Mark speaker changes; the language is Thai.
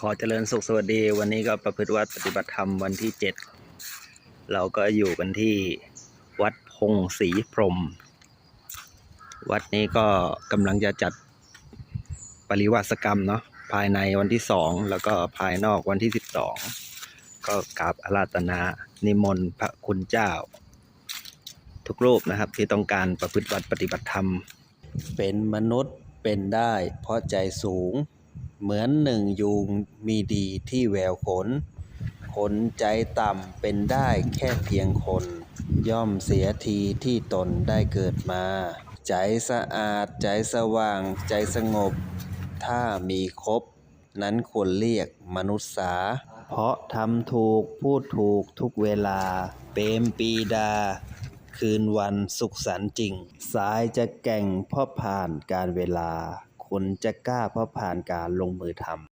Speaker 1: ขอเจริญสุขสวัสดี วันนี้ก็ประพฤติวัดปฏิบัติธรรมวันที่เจ็ดเราก็อยู่กันที่วัดพงศรีพรหมวัดนี้ก็กำลังจะจัดปริวาสกรรมเนาะภายในวันที่สองแล้วก็ภายนอกวันที่สิบสองก็กราบอาราธนานิมนต์พระคุณเจ้า ทุกรูปนะครับที่ต้องการประพฤติวัดปฏิบัติธรรม เป็นมนุษย์เป็นได้เพราะใจสูง เหมือนหนึ่งยุงมีดีที่แววขนคนใจต่ำเป็นได้แค่เพียงคน ย่อมเสียทีที่ตนได้เกิดมา ใจสะอาดใจสว่างใจสงบ ถ้ามีครบ นั้นควรเรียกมนุษย์สา เพราะทำถูกพูดถูกทุกเวลา เปรมปีดาคืนวันสุขสันต์จริง สายจะแก่งเพราะผ่านการเวลา คนจะกล้าเพราะผ่านการลงมือทำ